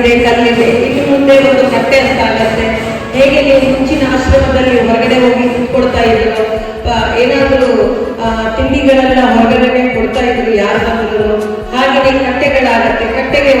ಕಲ್ಲಿದೆ ಇನ್ನು ಮುಂದೆ ಒಂದು ಕಟ್ಟೆ ಅಂತ ಆಗತ್ತೆ. ಹೇಗೆ ನೀವು ಮುಂಚಿನ ಆಶ್ರಮದಲ್ಲಿ ಹೊರಗಡೆ ಹೋಗಿ ಕೊಡ್ತಾ ಇದ್ರು ಏನಾದರೂ ತಿಂಡಿಗಳನ್ನ ಹೊರಗಡೆ ಕೊಡ್ತಾ ಇದ್ರು ಯಾರು ಹಾಗೆ ಕಟ್ಟೆಗಳಾಗತ್ತೆ. ಕಟ್ಟೆಗೆ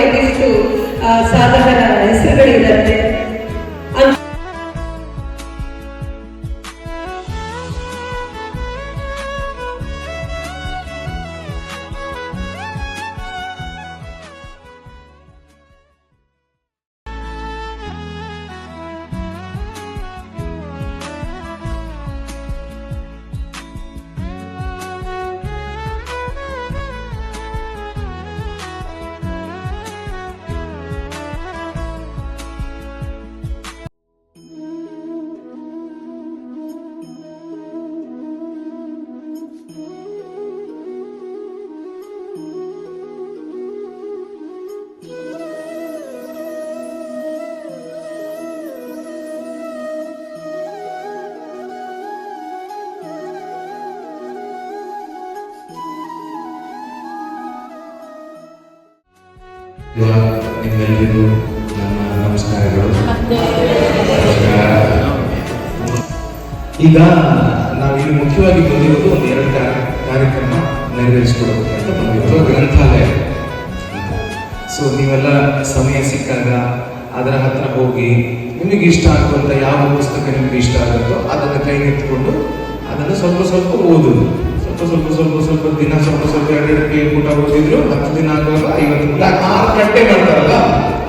ನಿಮ್ಮೆಲ್ಲರಿಗೂ ನನ್ನ ನಮಸ್ಕಾರಗಳು. ಈಗ ನಾವು ಇಲ್ಲಿ ಮುಖ್ಯವಾಗಿ ಬಂದಿರೋದು ಒಂದು ಎರಡು ಕಾರ್ಯಕ್ರಮ ನೆರವೇರಿಸಿಕೊಡಬೇಕು ಅಂತ ಬಂದಿರೋದು ಗ್ರಂಥಾಲಯ. ಸೊ ನೀವೆಲ್ಲ ಸಮಯ ಸಿಕ್ಕಾಗ ಅದರ ಹತ್ರ ಹೋಗಿ ನಿಮಗೆ ಇಷ್ಟ ಆಗುವಂಥ ಯಾವ ಪುಸ್ತಕ ನಿಮಗೆ ಇಷ್ಟ ಆಗುತ್ತೋ ಅದನ್ನು ಕೈಗೆತ್ತಿಕೊಂಡು ಅದನ್ನು ಸ್ವಲ್ಪ ಸ್ವಲ್ಪ ಓದುದು ಸ್ವಲ್ಪ ಸ್ವಲ್ಪ ಸ್ವಲ್ಪ ದಿನ ಸ್ವಲ್ಪ ಸ್ವಲ್ಪ ಎರಡೆರಡು ಪೇಜ್ ಊಟ ಓದಿದ್ರು ಹತ್ತು ದಿನ ಆಗುವಾಗ ಐವತ್ತು ಆರು ಗಂಟೆ ಮಾಡ್ತಾರಲ್ಲ,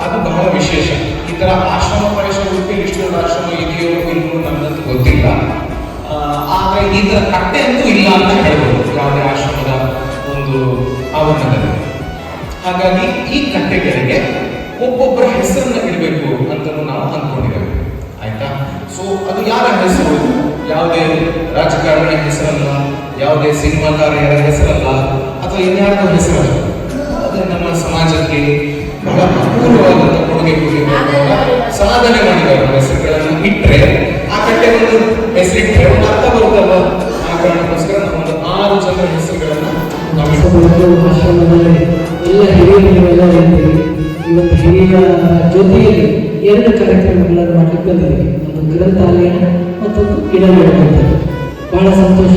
ಅದು ಬಹಳ ವಿಶೇಷ. ಈ ಥರ ಆಶ್ರಮ ಪರಿಸರ ಉಡುಪಿಯಲ್ಲಿ ಇಷ್ಟೊಂದು ಆಶ್ರಮ ಇದೆಯೋ ಇಲ್ವೋ ನನ್ನದು ಗೊತ್ತಿಲ್ಲ. ಆದರೆ ಈ ಥರ ಕಟ್ಟೆ ಅಂತೂ ಇಲ್ಲ ಅಂತ ಹೇಳ್ಬೋದು, ಯಾವುದೇ ಆಶ್ರಮದ ಒಂದು ಆವರಣದಲ್ಲಿ. ಹಾಗಾಗಿ ಈ ಕಟ್ಟೆಗಳಿಗೆ ಒಬ್ಬೊಬ್ಬರ ಹೆಸರನ್ನ ಇಡಬೇಕು ಅಂತ ನಾವು ಅಂದ್ಕೊಂಡಿದ್ದೇವೆ. ಆಯ್ತಾ? ಸೊ ಅದು ಯಾರ ಹೆಸರು? ಯಾವುದೇ ರಾಜಕಾರಣ ಹೆಸರಲ್ಲ ಯಾವುದೇ ಸಿನಿಮಾಕಾರರ ಹೆಸರಲ್ಲ ಅಥವಾ ಇನ್ಯಾರ್ದೋ ಹೆಸರಲ್ಲ. ಅದು ನಮ್ಮ ಸಮಾಜಕ್ಕೆ ಬಹಳ ಅಪೂರ್ವವಾದಂಥ ಕೊಡುಗೆ ಸಾಧನೆ ಮಾಡಿದವರ ಹೆಸರುಗಳನ್ನು ಇಟ್ಟರೆ ಆ ಕಟ್ಟೆ ಒಂದು ಹೆಸರಿಟ್ಟರೆ ಒಂದು ಅರ್ಥ ಬರುತ್ತಲ್ಲ ಆ ಕಾರಣಕ್ಕೋಸ್ಕರ ನಾವೊಂದು ಆರು ಜನರ ಹೆಸರುಗಳನ್ನು ಎಲ್ಲ ಹಿರಿಯ ಜೊತೆಯಲ್ಲಿ ಎರಡು ಕಾರ್ಯಕ್ರಮಗಳನ್ನು ಮಾಡಲಿಕ್ಕೆ ಒಂದು ಗ್ರಂಥಾಲಯ ಮತ್ತೊಂದು ಗಿಡ ಬಹಳ ಸಂತೋಷ.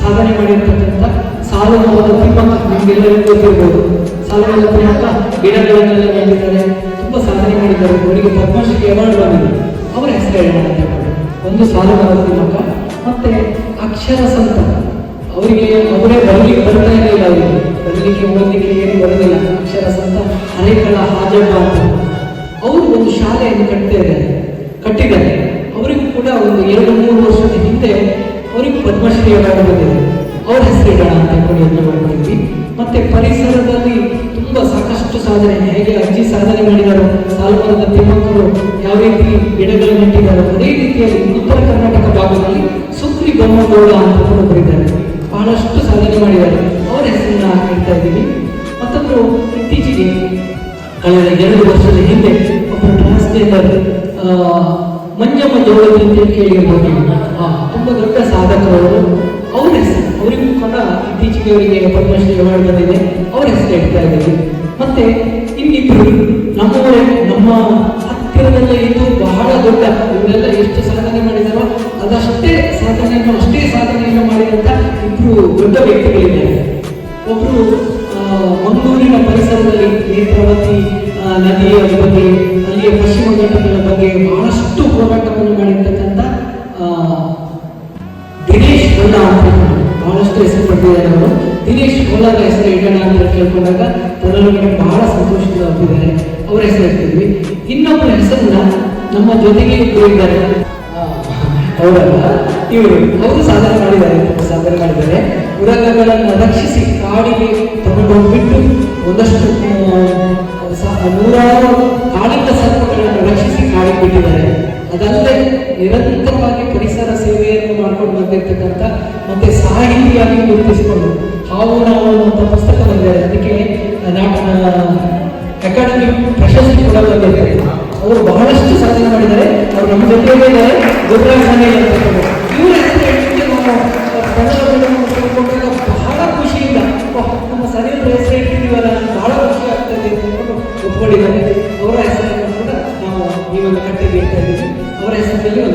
ಸಾಧನೆ ಮಾಡಿರ್ತಕ್ಕಂಥ ಸಾಲುಮರದ ತಿಮ್ಮಕ್ಕ ನಿಮಗೆಲ್ಲರಿಗೂ ಗೊತ್ತಿರ್ಬೋದು. ಸಾಲುಮರದ ತಿಮ್ಮಕ್ಕ ಗಿಡಗಳನ್ನೆಲ್ಲ ನೆಟ್ಟಿದ್ದಾರೆ. ತುಂಬ ಸಾಧನೆ ಮಾಡಿದ್ದಾರೆ. ಅವರಿಗೆ ಪದ್ಮಶ್ರೀ ಅವಾರ್ಡ್ ಬಂದಿದೆ. ಅವರ ಹೆಸರು ಹೇಳೋಣ ಅಂತ ಹೇಳ್ಬಿಟ್ಟು. ಒಂದು ಸಾಲುಮರದ ತಿಮ್ಮಕ್ಕ ಮತ್ತೆ ಅಕ್ಷರ ಸಂತ. ಅವರಿಗೆ ಅವರೇ ಬರಲಿಕ್ಕೆ ಬರ್ತಾ ಇರಲಿಲ್ಲ ಅವರಿಗೆ ಬರಲಿಕ್ಕೆ ಓದಲಿಕ್ಕೆ ಏನು ಬರಲಿಲ್ಲ ಅಕ್ಷರ ಸಂತ ಹರೇಕಳ ಹಾಜಬ್ಬ ಅವರು ಒಂದು ಶಾಲೆಯನ್ನು ಕಟ್ತಾ ಇದ್ದಾರೆ. ಕಟ್ಟಿದ್ದಾರೆ. ಕೂಡ ಒಂದು ಎರಡು, ಮೂರು ವರ್ಷದ ಹಿಂದೆ ಅವರಿಗೆ ಪದ್ಮಶ್ರೀ ಅವಾರ್ಡ್ ಬಂದಿದೆ. ಅವ್ರ ಹೆಸರಿಡೋಣ ಅಂತ ಕೂಡ ಯೋಚನೆ ಮತ್ತೆ ಪರಿಸರದಲ್ಲಿ ತುಂಬಾ ಸಾಕಷ್ಟು ಸಾಧನೆ, ಹೇಗೆ ಅಜ್ಜಿ ಸಾಧನೆ ಮಾಡಿದಾರೋ, ಸಾಲುಮರದ ತಿಮ್ಮಕ್ಕರು ಯಾವ ರೀತಿ ಗಿಡಗಳು ನೆಟ್ಟಿದ್ದಾರೋ ಅದೇ ರೀತಿಯಲ್ಲಿ ಉತ್ತರ ಕರ್ನಾಟಕ ಭಾಗದಲ್ಲಿ ಸುಕ್ರಿ ಬೊಮ್ಮಗೌಡ ಅಂತ ಒಬ್ಬರಿದ್ದಾರೆ ಬಹಳಷ್ಟು ಸಾಧನೆ ಮಾಡಿದ್ದಾರೆ. ಅವರ ಹೆಸರನ್ನ ಹೇಳ್ತಾ ಇದ್ದೀವಿ ಮತ್ತೊಂದು ಇತ್ತೀಚೆಗೆ ಕಳೆದ ಎರಡು ವರ್ಷದ ಹಿಂದೆ ಒಬ್ಬರು ಟ್ರಾನ್ಸ್ಜೆಂಡರ್ ಮಂಜಮ್ಮ ಜೋಳದಿ. ಆ, ತುಂಬಾ ದೊಡ್ಡ ಸಾಧಕರು ಅವ್ರ ಹೆಸರು ಅವರಿಗೂ ಕೂಡ ಇತ್ತೀಚೆಗೆ ಅವರಿಗೆ ಪದ್ಮಶ್ರೀ ಅವಾರ್ಡ್ ಬಂದಿದೆ. ಅವ್ರ ಹೆಸರು ಹೇಳ್ತಾ ಇದ್ದೀವಿ ಮತ್ತೆ ಇನ್ನಿಬ್ರು ನಮ್ಮವರೇ ನಮ್ಮ ಹತ್ತಿರದಲ್ಲೇ ಇದು ಬಹಳ ದೊಡ್ಡ ಇವರೆಲ್ಲ ಎಷ್ಟು ಸಾಧನೆ ಮಾಡಿದಾರೋ ಅದಷ್ಟೇ ಸಾಧನೆಯನ್ನು ಅಷ್ಟೇ ಸಾಧನೆಯನ್ನು ಮಾಡಿದಂತ ಇಬ್ರು ದೊಡ್ಡ ವ್ಯಕ್ತಿಗಳಿದ್ದಾರೆ. ಒಬ್ರು ಮಂಗಳೂರಿನ ಪರಿಸರದಲ್ಲಿ ನೇತ್ರಾವತಿ ನದಿಯ ಬಗ್ಗೆ ಅಲ್ಲಿಯ ಪಶ್ಚಿಮ ಘಟ್ಟಗಳ ಬಗ್ಗೆ ಬಹಳಷ್ಟು ಬಹಳಷ್ಟು ಹೆಸರು ಪಡೆದಿದ್ದಾರೆ ಅವರು ದಿನೇಶ್ ಕೋಲಾರ ಹೆಸರು ಇಡೋಣ ಅಂತ ಕೇಳ್ಕೊಂಡಾಗ ತನ್ನೊಳಗಡೆ ಬಹಳ ಸಂತೋಷದಿಂದ ಒಪ್ಪಿದ್ದಾರೆ ಅವರ ಹೆಸರು ಇರ್ತಿದ್ವಿ ಇನ್ನೊಬ್ಬರ ಹೆಸರನ್ನ ನಮ್ಮ ಜೊತೆಗೆ ಇಬ್ರು ಇದ್ದಾರೆ ಅವರಲ್ಲ ಇವರು. ಅವರು ಸಾಧನೆ ಮಾಡಿದ್ದಾರೆ ಸಾಧನೆ ಮಾಡಿದ್ದಾರೆ. ಉರಗಗಳನ್ನು ರಕ್ಷಿಸಿ ಕಾಡಿಗೆ ತಗೊಂಡು ಹೋಗ್ಬಿಟ್ಟು ಒಂದಷ್ಟು ನೂರಾರು ಕಾಡಿನ ಸರ್ಪಗಳನ್ನು ರಕ್ಷಿಸಿ ಕಾಡಿಗೆ ಬಿಟ್ಟಿದ್ದಾರೆ. ಅದಲ್ಲದೆ ನಿರಂತರವಾಗಿ ಪರಿಸರ ಸೇವೆಯನ್ನು ಮಾಡ್ಕೊಂಡು ಬಂದಿರ್ತಕ್ಕಂಥ ಮತ್ತೆ ಸಾಹಿತಿಯಾಗಿ ಗುರುತಿಸಿಕೊಂಡು ಹಾವು, ನಾವು ಅನ್ನುವಂಥ ಪುಸ್ತಕ ಬಂದಿದ್ದಾರೆ ಅದಕ್ಕೆ ಅಕಾಡೆಮಿ ಪ್ರಶಸ್ತಿ ಕೂಡ ಬಂದಿದ್ದಾರೆ ಅವರು ಬಹಳಷ್ಟು ಸಾಧನೆ ಮಾಡಿದ್ದಾರೆ. ಅವರು ನಮ್ಮ ಜೊತೆಗೆ ಇದ್ದಾರೆ. ಗುರುರಾಜ್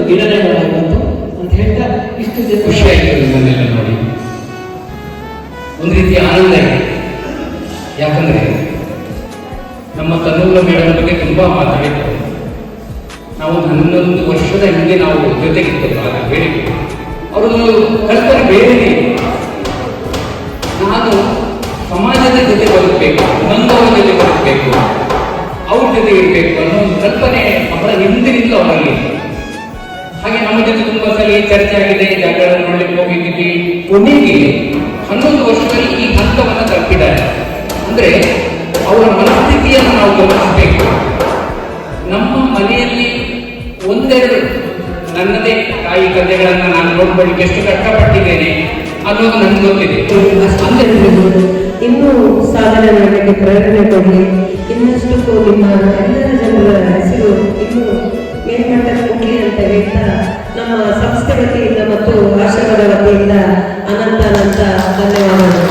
ಒಂದು ಅಂತ ಹೇಳ್ತಾ ಇಷ್ಟು ಖುಷಿ ಆಯಿತು ನಿಮ್ಮನ್ನೆಲ್ಲ ನೋಡಿ. ಒಂದು ರೀತಿ ಆನಂದ ಇದೆ. ಯಾಕಂದ್ರೆ ನಮ್ಮ ತನ್ನೂರ ಮೇಡಮ್ ಬಗ್ಗೆ ತುಂಬಾ ಮಾತಾಡಿದ್ರು. ನಾವು ಹನ್ನೊಂದು ವರ್ಷದ ಹಿಂದೆ ನಾವು ಜೊತೆಗಿತ್ತು ಆಗ ಹೇಳಿದ್ರು ಅವರೊಂದು ಕಲ್ಪನೆ ಬೇರೆ. ನಾನು ಸಮಾಜದ ಜೊತೆ ಬದುಕಬೇಕು ನೊಂದವರ ಜೊತೆ ಬದುಕಬೇಕು, ಅವ್ರ ಜೊತೆ ಇರಬೇಕು ಅನ್ನೋ ಒಂದು ಕಲ್ಪನೆ ಬಹಳ ಹಿಂದಿನಿಂದ ಅವರಲ್ಲಿ ಇತ್ತು. ಹಾಗೆ ನಮ್ಮ ಜೊತೆ ತುಂಬಾ ಸಲ ಚರ್ಚೆ ಆಗಿದೆ ಜಾಗಗಳನ್ನು ನೋಡ್ಲಿಕ್ಕೆ ಹೋಗಿದ್ದೀವಿ. ಕೊನೆಗೆ ಹನ್ನೊಂದು ವರ್ಷದಲ್ಲಿ ಈ ಹಂತವನ್ನು ತಲುಪಿದ್ದಾರೆ. ಅಂದ್ರೆ ಅವರ ಮನಸ್ಥಿತಿಯನ್ನು ನಾವು ಗಮನಿಸಬೇಕು. ನಮ್ಮ ಮನೆಯಲ್ಲಿ ಒಂದೆರಡು ನನ್ನದೇ ತಾಯಿ ಕಥೆಗಳನ್ನು ನಾನು ನೋಡ್ಕೊಳ್ಳಿಕ್ಕೆ ಎಷ್ಟು ಕಷ್ಟಪಟ್ಟಿದ್ದೇನೆ ಅನ್ನೋದು ನನಗೆ ಗೊತ್ತಿದೆ. ಇನ್ನೂ ಸಾಧನೆ ಮಾಡಲಿಕ್ಕೆ ಪ್ರಯತ್ನ ಕೊಡಿ ಇನ್ನಷ್ಟು ನಿಮ್ಮ ಎಲ್ಲರ ಜನರ ಹೆಸರು ಇನ್ನೂ ಮೇಲ್ಮಟ್ಟಕ್ಕೆ ಹೋಗಲಿ ಅಂತ ಹೇಳ್ತಾ ನಮ್ಮ ಸಂಸ್ಥೆ ಮತ್ತು ಆಶ್ರಮದ ವತಿಯಿಂದ ಅನಂತ ಅನಂತ ಧನ್ಯವಾದಗಳು.